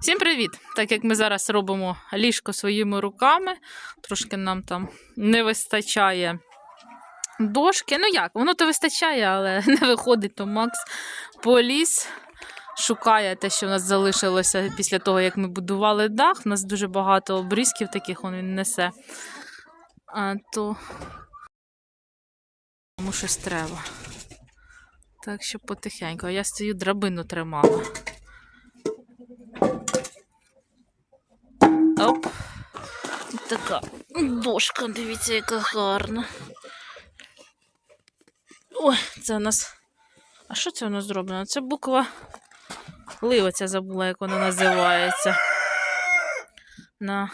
Всім привіт! Так як ми зараз робимо ліжко своїми руками, трошки нам там не вистачає дошки. Ну як, воно то вистачає, але не виходить, то Макс поліз, шукає те, що в нас залишилося після того, як ми будували дах. У нас дуже багато обрізків таких він несе. А то йому щось треба. Так що потихеньку. Я стою драбину тримала. Така дошка, дивіться, яка гарна. Ой, це у нас. А що це у нас зроблено? Це буква Ли, оця забула, як вона називається. На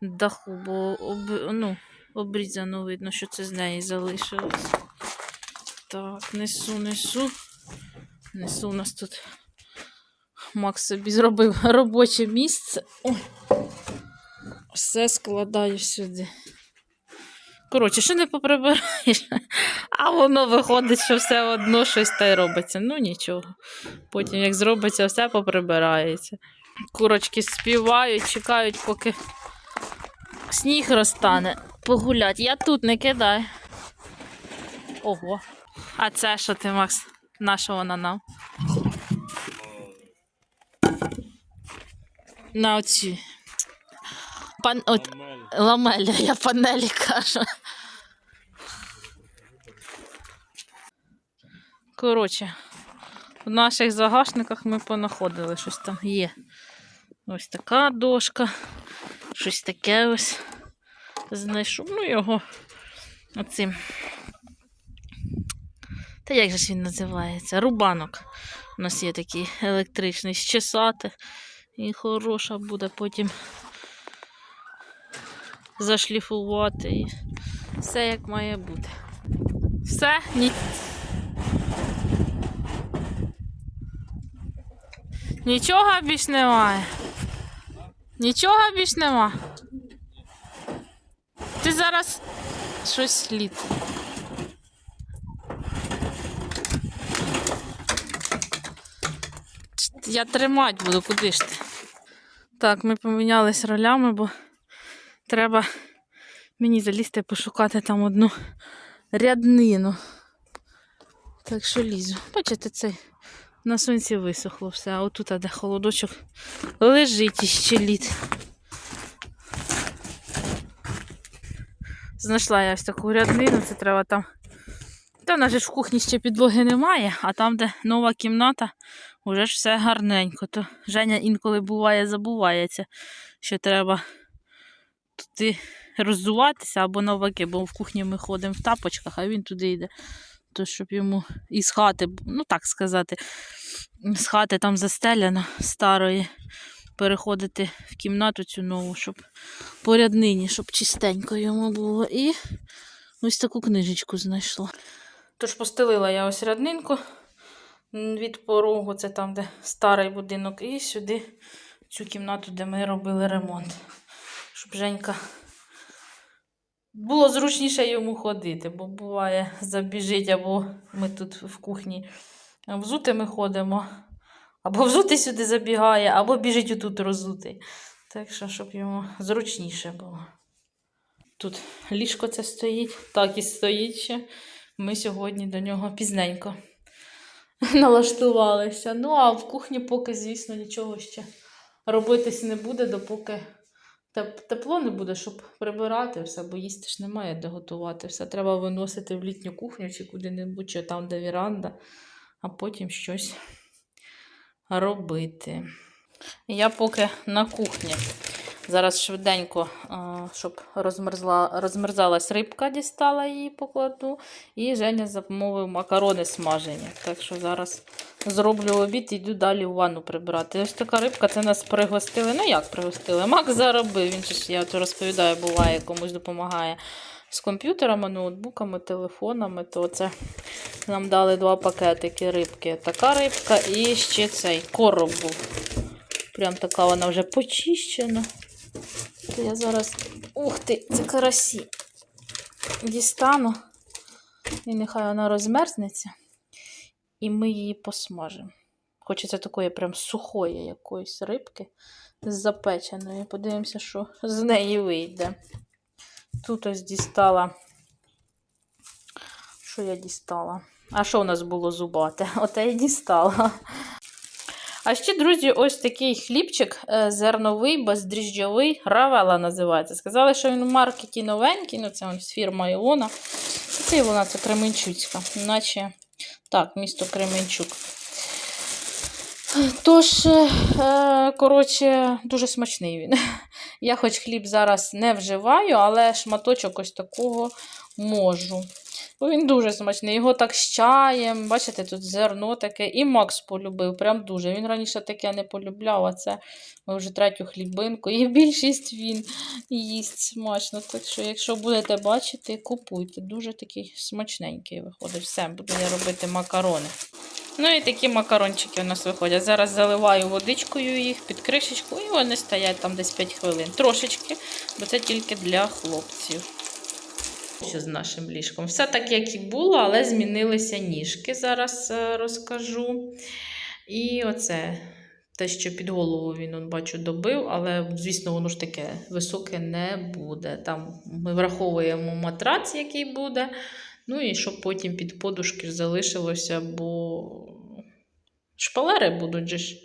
даху, бо об... ну, обрізано видно, що це з неї залишилось. Так, несу, несу. Несу у нас тут. Макс собі зробив робоче місце. Ой. Все складаю сюди. Коротше, що не поприбираєш, а воно виходить, що все одно щось та й робиться. Ну нічого. Потім, як зробиться, все поприбирається. Курочки співають, чекають, поки сніг розтане. Погулять. Я тут не кидай. Ого. А це що ти, Макс? На вона нам? На оці. Пан... От... Ламеля, я панелі кажу. Коротше, в наших загашниках ми понаходили щось там є. Ось така дошка, щось таке ось знайшов. Ну, його оцим. Та як же ж він називається? Рубанок. У нас є такий електричний щесати. І хороша буде потім зашліфувати і все як має бути. Все, ні. Нічого більш немає. Нічого більш нема. Ти зараз щось слід. Я тримати буду, куди ж ти? Так, ми помінялись ролями, бо треба мені залізти пошукати там одну ряднину. Так що лізу. Бачите, цей на сонці висохло все, а отут, де холодочок, лежить іще лід. Знайшла я ось таку ряднину, це треба там. Та нас ж в кухні ще підлоги немає, а там, де нова кімната, вже ж все гарненько. То Женя інколи буває, забувається, що треба туди роззуватися або навпаки, бо в кухні ми ходимо в тапочках, а він туди йде. То щоб йому із хати, ну так сказати, з хати там застеляно старої, переходити в кімнату цю нову, щоб по ряднині, щоб чистенько йому було. І ось таку книжечку знайшла. Тож постелила я ось ряднинку від порогу, це там, де старий будинок, і сюди, цю кімнату, де ми робили ремонт. Щоб Женька було зручніше йому ходити, бо буває, забіжить, або ми тут в кухні взути ми ходимо, або взути сюди забігає, або біжить отут розутий. Так що, щоб йому зручніше було. Тут ліжко це стоїть, так і стоїть ще. Ми сьогодні до нього пізненько налаштувалися. Ну, а в кухні поки, звісно, нічого ще робитись не буде, допоки тепло не буде, щоб прибирати все, бо їсти ж немає де готувати. Все треба виносити в літню кухню чи куди-небудь, чи там, де віранда, а потім щось робити. Я поки на кухні. Зараз швиденько, щоб розмерзла, розмерзалась рибка, дістала її покладу. І Женя замовив макарони смажені. Так що зараз зроблю обід і йду далі у ванну прибирати. Ось така рибка, це нас пригостили. Ну як пригостили? Мак заробив. Він ж, я то розповідаю, буває, комусь допомагає з комп'ютерами, ноутбуками, телефонами. То це нам дали два пакетики рибки. Така рибка і ще цей короб був. Прям така вона вже почищена. Я зараз. Ух ти, це карасі. Дістану. І нехай вона розмерзнеться. І ми її посмажимо. Хочеться такої прям сухої якоїсь рибки запеченої. Подивимося, що з неї вийде. Тут ось дістала. Що я дістала? А що у нас було зубате? Оте я дістала. А ще, друзі, ось такий хлібчик е, зерновий, бездріжджовий, равела називається. Сказали, що він у маркеті новенький, ну це з фірма Іона. Це Ілона, це Кременчуцька, наче так, місто Кременчук. Тож, е, коротше, дуже смачний він. Я хоч хліб зараз не вживаю, але шматочок ось такого можу. Бо він дуже смачний. Його так з чаєм. Бачите, тут зерно таке. І Макс полюбив, прям дуже. Він раніше таке не полюбляв, а це ми вже третю хлібинку. І більшість він їсть смачно. Так що, якщо будете бачити, купуйте. Дуже такий смачненький виходить. Все, буду я робити макарони. Ну і такі макарончики у нас виходять. Зараз заливаю водичкою їх під кришечку, і вони стоять там десь 5 хвилин. Трошечки, бо це тільки для хлопців. Що з нашим ліжком? Все так, як і було, але змінилися ніжки. Зараз е, розкажу. І оце те, що під голову він, бачу, добив, але, звісно, воно ж таке високе не буде. Там ми враховуємо матрац, який буде. Ну і щоб потім під подушки залишилося, бо шпалери будуть ж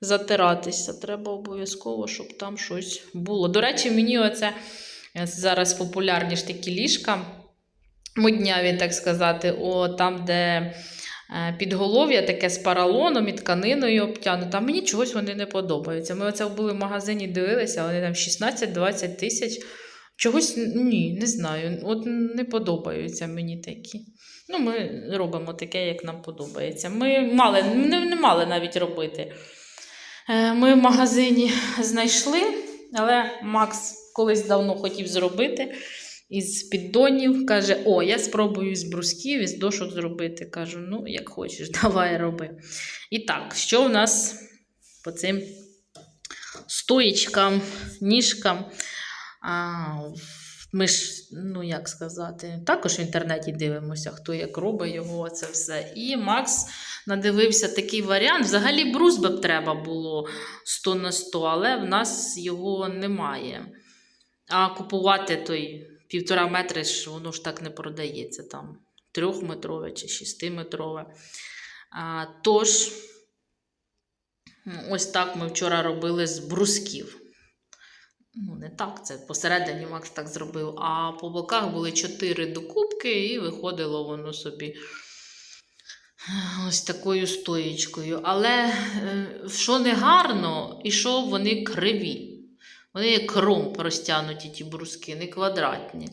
затиратися. Треба обов'язково, щоб там щось було. До речі, мені оце зараз популярні ж такі ліжка. Модняві, так сказати, о, там, де е, підголов'я таке з паралоном і тканиною обтягнуто. А мені чогось вони не подобаються. Ми оце були в магазині, дивилися, вони там 16-20 тисяч. Чогось ні, не знаю. От не подобаються мені такі. Ну, ми робимо таке, як нам подобається. Ми мали, не, не мали навіть робити. Е, Ми в магазині знайшли, але Макс колись давно хотів зробити із піддонів. Каже: О, я спробую з брусків, із дошок зробити. Кажу, ну, як хочеш, давай роби. І так, що в нас по цим стоїчкам, ніжкам? А, ми ж, ну як сказати, також в інтернеті дивимося, хто як робить його, це все. І Макс надивився такий варіант. Взагалі брус би треба було 100 на 100, але в нас його немає. А купувати той півтора метри, ж воно ж так не продається. Там трьохметрове чи шестиметрове. Тож, ось так ми вчора робили з брусків. Ну, не так, це посередині Макс так зробив, а по боках були чотири докупки, і виходило воно собі ось такою стоїчкою. Але е, що не гарно, і що вони криві. Вони як кром розтягнуті, ті бруски, не квадратні.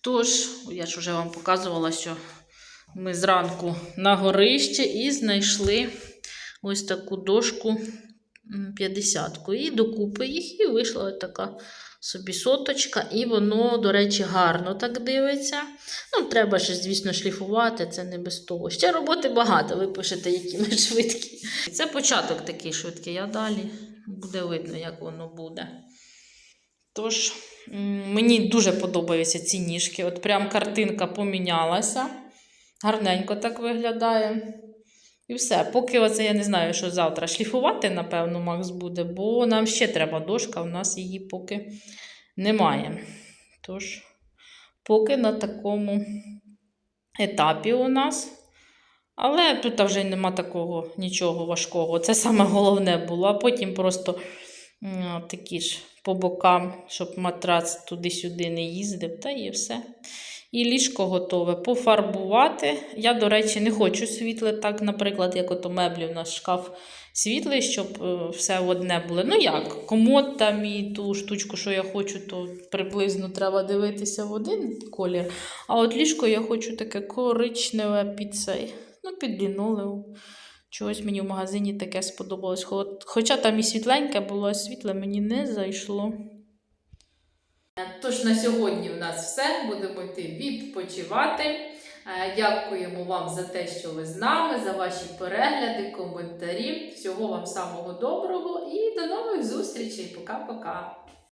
Тож, я ж вже вам показувала, що ми зранку на горище і знайшли ось таку дошку 50-ку. І докупи їх, і вийшла така собі соточка, і воно, до речі, гарно так дивиться. Ну, треба ще, звісно, шліфувати, це не без того. Ще роботи багато, ви пишете, які ми швидкі. Це початок такий швидкий, а далі буде видно, як воно буде. Тож, мені дуже подобаються ці ніжки. От прям картинка помінялася. Гарненько так виглядає. І все. Поки оце я не знаю, що завтра шліфувати, напевно, Макс буде, бо нам ще треба дошка, у нас її поки немає. Тож, поки на такому етапі у нас. Але тут вже нема такого нічого важкого. Це саме головне було. А потім просто м, такі ж по бокам, щоб матрац туди-сюди не їздив, та і все. І ліжко готове пофарбувати. Я, до речі, не хочу світле, так, наприклад, як ото меблі у нас шкаф світлий, щоб е, все одне було. Ну як, комод там і ту штучку, що я хочу, то приблизно треба дивитися в один колір. А от ліжко я хочу таке коричневе під цей, ну, під лінолеум. Чогось мені в магазині таке сподобалось. Хоча там і світленьке було, а світле мені не зайшло. Тож на сьогодні в нас все. Будемо йти відпочивати. Е, Дякуємо вам за те, що ви з нами, за ваші перегляди, коментарі. Всього вам самого доброго і до нових зустрічей. Пока-пока.